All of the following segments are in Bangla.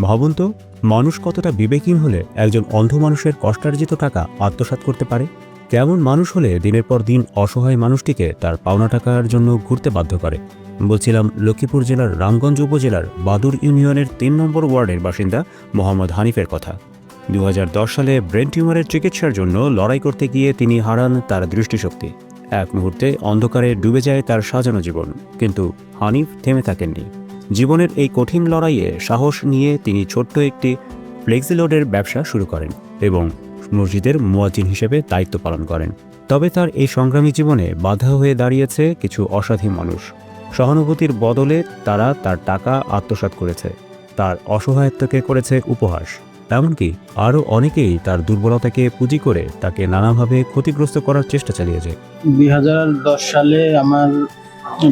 ভাবুন তো মানুষ কতটা বিবেকহীন হলে একজন অন্ধ মানুষের কষ্টার্জিত টাকা আত্মসাৎ করতে পারে? কেমন মানুষ হলে দিনের পর দিন অসহায় মানুষটিকে তার পাওনা টাকার জন্য ঘুরতে বাধ্য করে? বলছিলাম, লক্ষ্মীপুর জেলার রামগঞ্জ উপজেলার বাদুর ইউনিয়নের তিন নম্বর ওয়ার্ডের বাসিন্দা মোহাম্মদ হানিফের কথা। দু হাজার দশ সালে ব্রেন টিউমারের চিকিৎসার জন্য লড়াই করতে গিয়ে তিনি হারান তার দৃষ্টিশক্তি। এক মুহূর্তে অন্ধকারে ডুবে যায় তার সাজানো জীবন। কিন্তু হানিফ থেমে থাকেননি। জীবনের এই কঠিন লড়াইয়ে সাহস নিয়ে তিনি ছোট্ট একটি ফ্লেক্সিলোডের ব্যবসা শুরু করেন এবং মসজিদের মুয়াজ্জিন হিসেবে দায়িত্ব পালন করেন। তবে তার এই সংগ্রামী জীবনে বাধা হয়ে দাঁড়িয়েছে কিছু অসাধী মানুষ। সহানুভূতির বদলে তারা তার টাকা আত্মসাৎ করেছে, তার অসহায়ত্বকে করেছে উপহাস। এমনকি আরও অনেকেই তার দুর্বলতাকে পুঁজি করে তাকে নানাভাবে ক্ষতিগ্রস্ত করার চেষ্টা চালিয়েছে। দুই হাজার দশ সালে আমার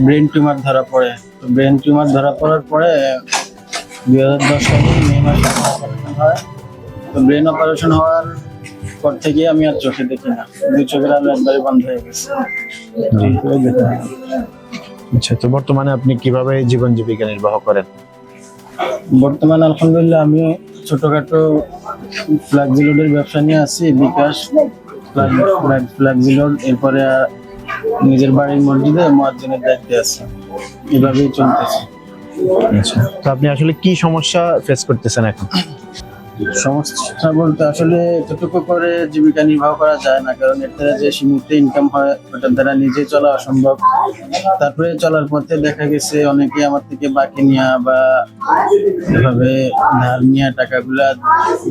ব্রেন টিউমার ধরা পড়ে তো ব্রেন টিউমার ধরা পড়ার পরে দুই হাজার দশ সালে মে মাসে অপারেশন হয়। তো ব্রেন অপারেশন হওয়ার পর থেকে আমি আর চোখে দেখি না। দুই চোখের আলো একবারে বন্ধ হয়ে গেছে। আচ্ছা তো বর্তমানে আপনি কীভাবে জীবন জীবিকা নির্বাহ করেন? বর্তমানে আলহামদুলিল্লাহ আমি ছোটখাটো ফ্ল্যাগজিলোডের ব্যবসা নিয়ে আছি বিকাশ ফ্ল্যাগজিলোড এরপরে আর নিজের বাড়ির মসজিদে মুয়াজ্জিনের দায়িত্বে আছে। এভাবেই চলতেছে। আচ্ছা। তো আপনি আসলে কি সমস্যা ফেস করতেছেন এখন? সমস্যা বলতে আসলে এতটুকু করে জীবিকা নির্বাহ করা যায় না কারণ এর দ্বারা যে সীমিত ইনকাম হয় ওটার দ্বারা নিজে চলা অসম্ভব। তারপরে চলার পথে দেখা গেছে অনেকে আমার থেকে বাকি নেওয়া বা এভাবে ধার নেওয়া টাকাগুলা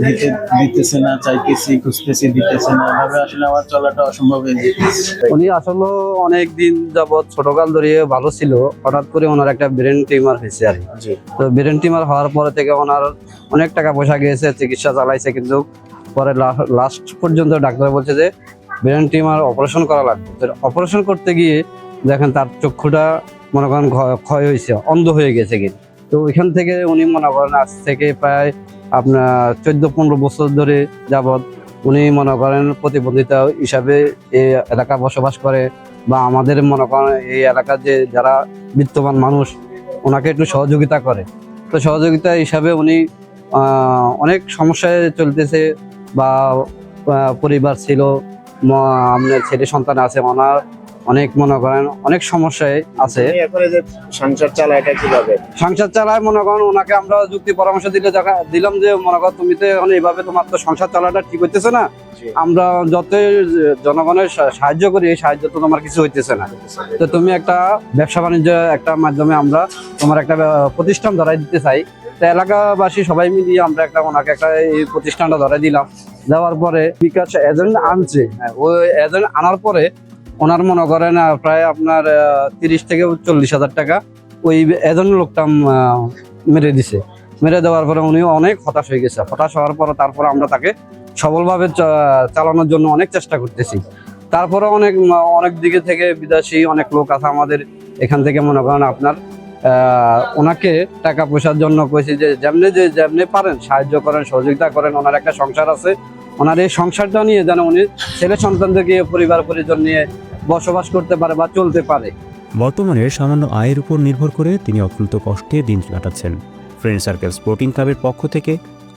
দিতে দিতেছে না চাইতেছি খুঁজতেছি দিতেছে না। এভাবে আসলে আমার চলাটা অসম্ভব হয়ে উনি আসলে অনেক দিন যাবৎ ছোটকাল ধরে ভালো ছিল। হঠাৎ করে ওনার একটা ব্রেন টিউমার হয়েছে আর কি। তো ব্রেন টিউমার হওয়ার পরে থেকে ওনার অনেক টাকা পয়সা গিয়েছে চিকিৎসা চালাইছে কিন্তু পরে লাস্ট পর্যন্ত ডাক্তার বলছে যে ব্রেন টিউমার অপারেশন করা লাগবে। অপারেশন করতে গিয়ে দেখেন তার চক্ষুটা মনে করেন ক্ষয় হয়েছে অন্ধ হয়ে গেছে কি তো ওইখান থেকে উনি মনে করেন আজ থেকে প্রায় আপনার চোদ্দ পনেরো বছর ধরে যাবৎ উনি মনে করেন প্রতিবন্ধিতা হিসাবে এই এলাকা বসবাস করে বা আমাদের মনে করেন এই এলাকার যে যারা বিত্তবান মানুষ, ওনাকে একটু সহযোগিতা করে। তো সহযোগিতা হিসাবে উনি অনেক সমস্যায় চলতেছে বা পরিবার ছিল আপনার ছেলে সন্তান আছে ওনার অনেক মনে করেন অনেক সমস্যায় আছে। সংসার চালায় কীভাবে? সংসার চালায় মনে করেন ওনাকে আমরা যুক্তি পরামর্শ দিলে দিলাম যে মনে কর তুমি তো এখন এইভাবে তোমার তো সংসার চালাটা ঠিক হইতেছে না। আমরা যত জনগণের সাহায্য করি এই সাহায্য তো তোমার কিছু হইতেছে না। তো তুমি একটা ব্যবসা বাণিজ্য একটা মাধ্যমে আমরা তোমার একটা প্রতিষ্ঠান ধরাই দিতে চাই। তো এলাকাবাসী সবাই মিলিয়ে আমরা একটা ওনাকে একটা এই প্রতিষ্ঠানটা ধরাই দিলাম। দেওয়ার পরে বিকাশ এজেন্ট আনছে। হ্যাঁ, ওই এজেন্ট আনার পরে ওনার মনে করেন প্রায় আপনার তিরিশ থেকে চল্লিশ হাজার টাকা ওই এজেন্ট লোকটা মেরে দিছে। মেরে দেওয়ার পরে উনি অনেক হতাশ হয়ে গেছে। হতাশ হওয়ার পরে তারপরে আমরা তাকে সবলভাবে চালানোর জন্য অনেক চেষ্টা করতেছি। তারপরে অনেক অনেক দিকে থেকে বিদেশি অনেক লোক আছে আমাদের। এখান থেকে মনে করেন আপনার ওনাকে টাকা পয়সার জন্য কইছি যে যেমনি যে যেমনি পারেন, সাহায্য করেন, সহযোগিতা করেন, ওনার একটা সংসার আছে। ওনার এই সংসারটা নিয়ে যেন উনি ছেলে সন্তানদেরকে পরিবার পরিজন নিয়ে বসবাস করতে পারে বা চলতে পারে। বর্তমানে সামান্য আয়ের উপর নির্ভর করে তিনি অত্যন্ত কষ্টে দিন কাটাচ্ছেন। ফ্রেন্ড সার্কেল স্পোর্টিং ক্লাবের পক্ষ থেকে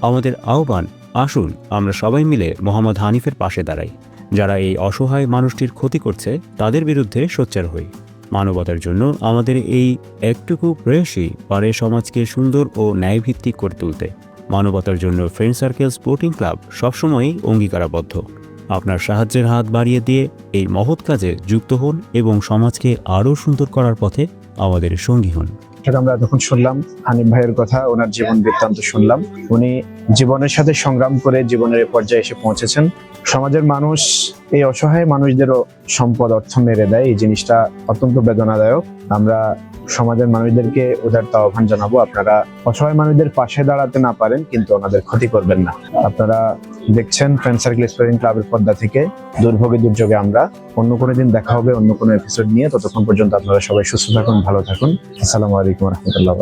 আমাদের আহ্বান, আসুন আমরা সবাই মিলে মোহাম্মদ হানিফের পাশে দাঁড়াই। যারা এই অসহায় মানুষটির ক্ষতি করছে, তাদের বিরুদ্ধে সোচ্চার হই। মানবতার জন্য আমাদের এই একটুকু প্রয়াসই পারে সমাজকে সুন্দর ও ন্যায়ভিত্তিক করে তুলতে। মানবতার জন্য ফ্রেন্ড সার্কেল স্পোর্টিং ক্লাব সবসময়ই অঙ্গীকারাবদ্ধ। আপনার সাহায্যের হাত বাড়িয়ে দিয়ে এই মহৎ কাজে যুক্ত হন এবং সমাজকে আরও সুন্দর করার পথে আমাদের সঙ্গী হন। আমরা এতক্ষণ শুনলাম, হানিফ ভাইয়ের কথা, ওনার জীবন বৃত্তান্ত শুনলাম। উনি জীবনের সাথে সংগ্রাম করে জীবনের পর্যায়ে এসে পৌঁছেছেন। সমাজের মানুষ এই অসহায় মানুষদেরও সম্পদ, অর্থ মেরে দেয়। এই জিনিসটা অত্যন্ত বেদনাদায়ক। আমরা সমাজের মানুষদেরকে উদারতা আহ্বান জানাব। আপনারা অসহায় মানুষদের পাশে দাঁড়াতে না পারেন, কিন্তু ওনাদের ক্ষতি করবেন না। আপনারা দেখছেন ফ্রেন্ড সার্কেল স্পোর্টিং ক্লাবের পর্দা থেকে। দুর্ভোগে দুর্যোগে আমরা। অন্য কোনো দিন দেখা হবে, অন্য কোনো এপিসোড নিয়ে। ততক্ষণ পর্যন্ত আপনারা সবাই সুস্থ থাকুন, ভালো থাকুন। আসসালামু আলাইকুম রহমতুল্লাহ